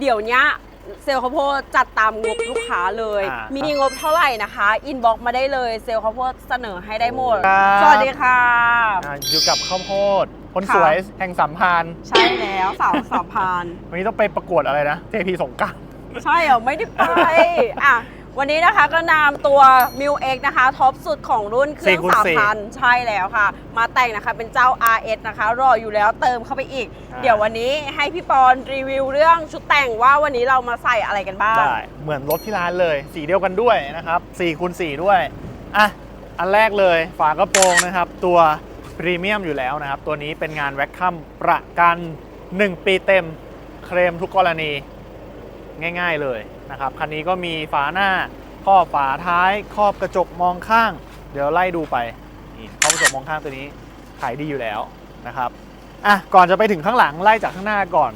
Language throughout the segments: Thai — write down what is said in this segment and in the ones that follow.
เดี๋ยวเนี้ยเซลล์ข้าวโพดจัดตามงบลูกค้าเลย อ่ามีมีงบเท่าไหร่นะคะอินบ็อกมาได้เลยเซลล์ข้าวโพดเสนอให้ได้หมด ครับ สวัสดีค่ะ อ่าอยู่กับข้าวโพด คนค่ะสวยแห่งสามพรานใช่แล้วสาวสามพาน วันนี้ต้องไปประกวดอะไรนะ JP สงกราร ใช่เหรอไม่ได้ไปอะ วันนี้นะคะก็นำตัว m ิ x นะคะท็อปสุดของรุ่นเครื่อง4คูณสาม4พันใช่แล้วค่ะ มาแต่งนะคะเป็นเจ้า RS นะคะ รออยู่แล้วเติมเข้าไปอีก อ่า เดี๋ยววันนี้ให้พี่ปอนรีวิวเรื่องชุดแต่งว่าวันนี้เรามาใส่อะไรกันบ้าง ได้ เหมือนรถที่ร้านเลย สีเดียวกันด้วยนะครับ4คูณ4ด้วย อะ อันแรกเลยฝากระโปรงนะครับ ตัวพรีเมียมอยู่แล้วนะครับ ตัวนี้เป็นงานแว็กคัมประกัน 1 ปีเต็ม เคลมทุกกรณี ง่าย ๆเลยนะครับคันนี้ก็มีฝาหน้าครอบฝาท้ายครอบกระจกมองข้าง เดี๋ยวไล่ดูไปนี่ครอบกระจกมองข้างตัวนี้ขายดีอยู่แล้วนะครับอะก่อนจะไปถึงข้างหลังไล่จากข้างหน้าก่อน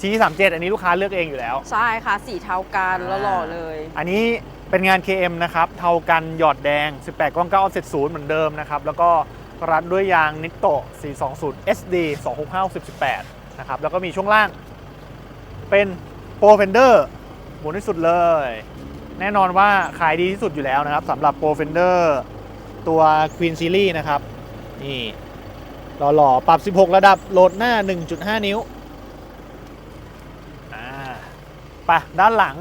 ทีสามเจ็ดอันนี้ลูกค้าเลือกเองอยู่แล้ว ใช่ค่ะสีเทากันแล้วหล่อเลย อันนี้เป็นงาน KM นะครับเทากันหยอดแดง 18กล้อง9 offset 0เหมือนเดิมนะครับแล้วก็รัดด้วยยางนิโต420 SD 265 68นะครับแล้วก็มีช่วงล่างเป็น โปรเฟนเดอร์หมุนที่สุดเลย แน่นอนว่าขายดีที่สุดอยู่แล้วนะครับสำหรับโปรเฟนเดอร์ตัว Queen Series นะครับ นี่หล่อๆ ปรับ 16 ระดับโหลดหน้า 1.5 นิ้วอ่าไปด้านหลัง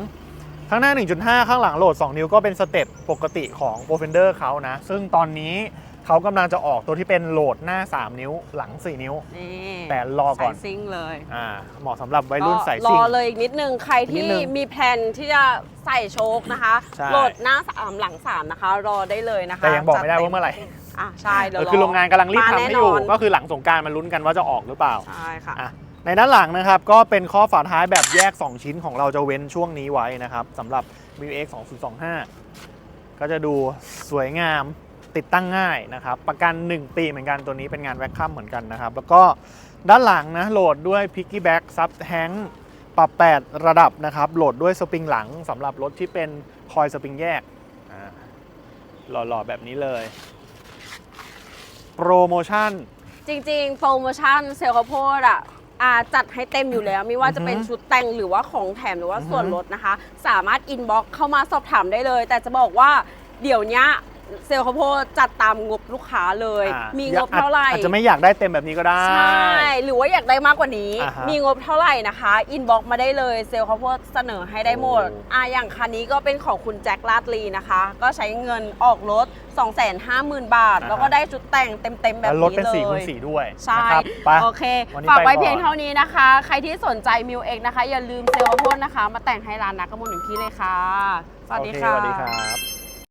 ข้างหน้า 1.5 ข้างหลังโหลด 2 นิ้วก็เป็นสเต็ปปกติของ p r o f e n d e r เขานะ ซึ่งตอนนี้ เขากำลังจะออกตัวที่เป็นโหลดหน้า 3 นิ้วหลัง 4 นิ้ว นี่แต่รอก่อนสายซิ่งเลยอ่าเหมาะสำหรับวัยรุ่นสายรซิ่องเลยอีกนิดนึง ใครนิที่ดนึงมีแพลนที่จะใส่โชคนะคะ ใช่ โหลดหน้าสามหลังสามนะคะ รอได้เลยนะคะแต่ยังบอกไม่ได้ว่าเมื่อไหร่อะใช่เดี๋ยวเออคือโรงงานกำลังรีบมาทำแน่ให้อยู่นอนก็คือหลังสงกรารมาลุ้นกันว่าจะออกหรือเปล่า ใช่ค่ะ อะในด้านหลังนะครับก็เป็นข้อฝาท้ายแบบแยก 2 ชิ้นของเราจะเว้นช่วงนี้ไว้นะครับสำหรับ m i x 2025ก็จะดูสวยงาม ติดตั้งง่ายนะครับ ประกัน 1 ปีเหมือนกันตัวนี้เป็นงานแว็กคัมเหมือนกันนะครับ แล้วก็ด้านหลังนะโหลดด้วย Piggyback Sub Tank ปรับ 8 ระดับนะครับ โหลดด้วยสปริงหลังสำหรับรถที่เป็นคอยสปริงแยกอ่าหล่อๆ แบบนี้เลย โปรโมชั่น จริงๆ โปรโมชั่นเซลล์ข้าวโพดอะอ่าจัดให้เต็มอยู่แล้ว ไม่ว่าจะเป็นอือฮึชุดแต่งหรือว่าของแถมหรือว่าอือฮึส่วนลดนะคะ สามารถอินบ็อกเข้ามาสอบถามได้เลย แต่จะบอกว่าเดี๋ยวเนี้ย เซลล์ข้าวโพดจัดตามงบลูกค้าเลย อ่ามีงบเท่าไหร่อาจจะไม่อยากได้เต็มแบบนี้ก็ได้ ใช่ หรือว่าอยากได้มากกว่านี้ อ่าฮะมีงบเท่าไหร่นะคะ อินบ็อกมาได้เลยเซลล์ข้าวโพดเสนอให้ได้หมด โอ้ อ่าอย่างคันนี้ก็เป็นของคุณแจ็คลาดลีนะคะ ก็ใช้เงินออกรถ 250,000 บาท แล้วก็ได้ชุดแต่งเต็ม ๆ แบบแล้วนี้รถเป็นเลยสี่คูณสี่ด้วยใช่ นะครับไป โอเค วันนี้ฝากไว้ไปก่อน เพียงเท่านี้นะคะ ใครที่สนใจมิวเอ็กนะคะ อย่าลืมเซลล์ข้าวโพดนะคะ มาแต่งให้ร้านนักกระมวลถึงที่เลยค่ะ สวัสดีโอเคค่ะสวัสดีครับ